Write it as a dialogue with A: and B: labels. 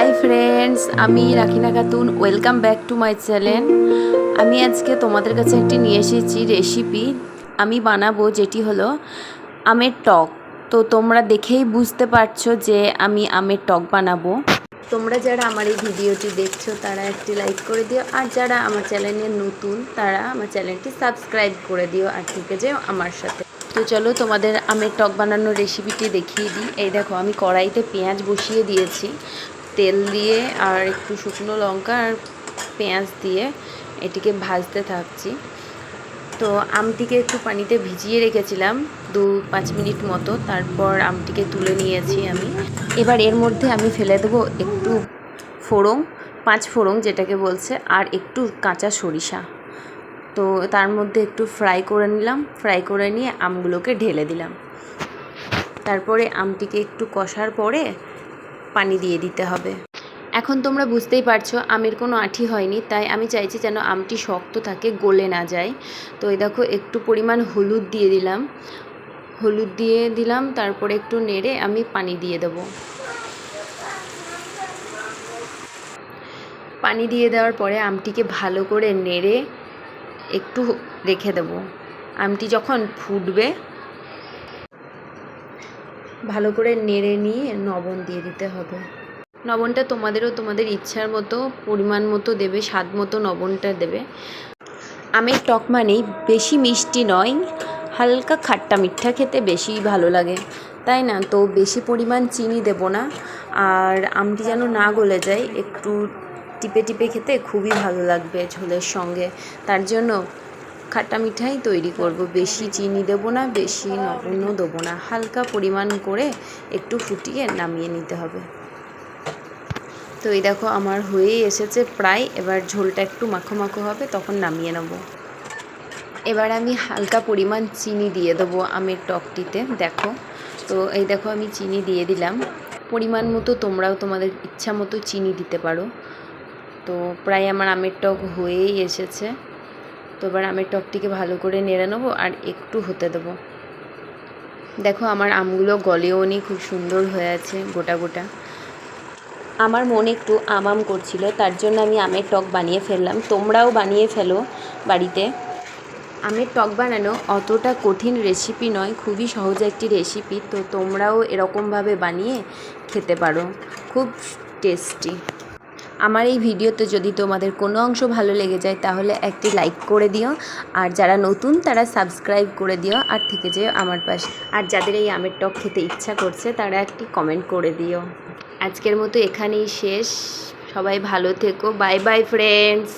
A: High friends আমি Rakhina Khatun. Welcome back to my channel আমি আজকে তোমাদের কাছে একটি নিয়ে এসেছি রেসিপি আমি বানাবো, যেটি হলো আমের টক। তো তোমরা দেখেই বুঝতে পারছ যে আমি আমের টক বানাবো। তোমরা যারা আমার এই ভিডিওটি দেখছ, তারা একটি লাইক করে দিও। আর যারা আমার চ্যানেলে নতুন, তারা আমার চ্যানেলটি সাবস্ক্রাইব করে দিও আর থেকে যেও আমার সাথে। তো চলো তোমাদের আমের টক বানানোর রেসিপিটি দেখিয়ে দিই। এই দেখো, আমি কড়াইতে পেঁয়াজ বসিয়ে দিয়েছি। তেল দিয়ে আর একটু শুকনো লঙ্কা আর পেঁয়াজ দিয়ে এটিকে ভাজতে থাকছি। তো আমটিকে একটু পানিতে ভিজিয়ে রেখেছিলাম দু পাঁচ মিনিট মতো, তারপর আমটিকে তুলে নিয়েছি আমি। এবার এর মধ্যে আমি ফেলে দেবো একটু ফোড়ং পাঁচ ফোড়ং যেটাকে বলছে, আর একটু কাঁচা সরিষা। তো তার মধ্যে একটু ফ্রাই করে নিলাম, ফ্রাই করে নিয়ে আমগুলোকে ঢেলে দিলাম। তারপরে আমটিকে একটু কষার পরে পানি দিয়ে দিতে হবে। এখন তোমরা বুঝতেই পারছ, আমের কোনো আঠি হয়নি, তাই আমি চাইছি যেন আমটি শক্ত থাকে, গলে না যায়। তো এই দেখো, একটু পরিমাণ হলুদ দিয়ে দিলাম। হলুদ দিয়ে দিলাম, তারপরে একটু নেড়ে আমি পানি দিয়ে দেবো। পানি দিয়ে দেওয়ার পরে আমটিকে ভালো করে নেড়ে একটু রেখে দেবো। আমটি যখন ফুটবে ভালো করে নেড়ে নিয়ে লবণ দিয়ে দিতে হবে। লবণটা তোমাদেরও তোমাদের ইচ্ছার মতো, পরিমাণ মতো দেবে, স্বাদ মতো লবণটা দেবে। আমের টক মানেই বেশি মিষ্টি নয়, হালকা খাট্টা মিঠা খেতে বেশি ভালো লাগে। তাই না? তো বেশি পরিমাণ চিনি দেব না। আর আমটি যেন না গলে যায়, একটু টিপে টিপে খেতে খুবই ভালো লাগবে ঝোলের সঙ্গে। তার জন্য খাট্টা মিঠাই তৈরি করব। বেশি চিনি দেবো না, বেশি লবণও দেবো না। হালকা পরিমাণ করে একটু ফুটিয়ে নামিয়ে নিতে হবে। তো এই দেখো, আমার হয়েই এসেছে প্রায়। এবার ঝোলটা একটু মাখো মাখো হবে, তখন নামিয়ে নেব। এবার আমি হালকা পরিমাণ চিনি দিয়ে দেবো আমের টকটিতে, দেখো। তো এই দেখো, আমি চিনি দিয়ে দিলাম। পরিমাণ মতো তোমরাও তোমাদের ইচ্ছা মতো চিনি দিতে পারো। তো প্রায় আমার আমের টক হয়েই এসেছে। তো এবার আমের টকটিকে ভালো করে নেড়ে নেব আর একটু হতে দেবো। দেখো আমার আমগুলো গলেও নি, খুব সুন্দর হয়ে আছে গোটা গোটা। আমার মনে একটু আমাম করছিল, তার জন্য আমি আমের টক বানিয়ে ফেললাম। তোমরাও বানিয়ে ফেলো বাড়িতে। আমের টক বানানো অতটা কঠিন রেসিপি নয়, খুবই সহজ একটি রেসিপি তো তোমরাও এরকমভাবে বানিয়ে খেতে পারো। খুব টেস্টি। আমার এই ভিডিওতে যদি তোমাদের কোনো অংশ ভালো লেগে যায়, তাহলে একটি লাইক করে দিও। আর যারা নতুন, তারা সাবস্ক্রাইব করে দিও আর থেকে যেও আমার পাশে। আর যাদের এই আমের টক খেতে ইচ্ছা করছে, তারা একটি কমেন্ট করে দিও। আজকের মতো এখানেই শেষ। সবাই ভালো থেকো। Bye bye friends